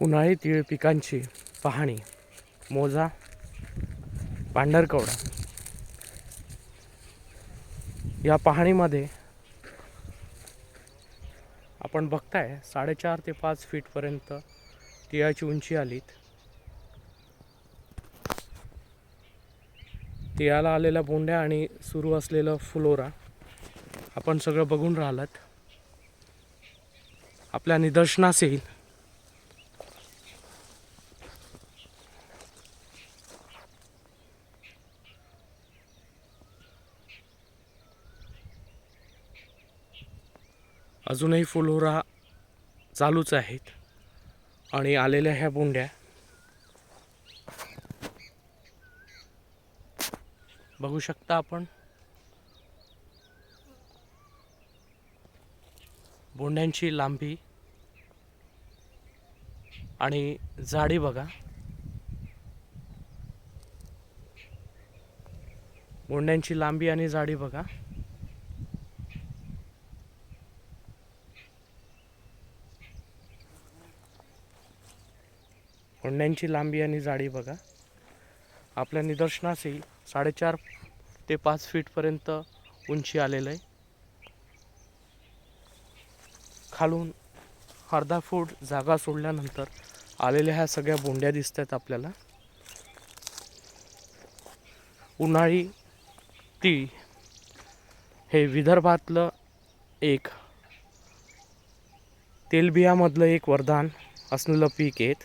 उन्हाळी तीळ पिकांची पाहणी. मोजा पांढरकवडा. या पाहणीमध्ये आपण बघताय साडेचार ते पाच फीटपर्यंत तिळाची उंची आलीत. तिळाला आलेल्या बोंड्या आणि सुरू असलेलं फुलोरा आपण सगळं बघून राहिलात. आपल्या निदर्शनास येईल. अजूनही फुलोरा चालूच आहेत आणि आलेल्या ह्या बोंड्या. बघू शकता आपण. बोंड्यांची लांबी आणि जाडी बघा. बोंड्यांची लांबी आणि जाडी बघा. बोंड्यांची लांबी आणि जाडी बघा. आपल्या निदर्शनास येईल साडेचार ते पाच फीटपर्यंत उंची आलेलं आहे. खालून अर्धा फूट जागा सोडल्यानंतर आलेल्या ह्या सगळ्या बोंड्या दिसत आहेत आपल्याला. उन्हाळी ती हे विदर्भातलं एक तेलबियामधलं एक वरदान असलेलं पीक आहेत.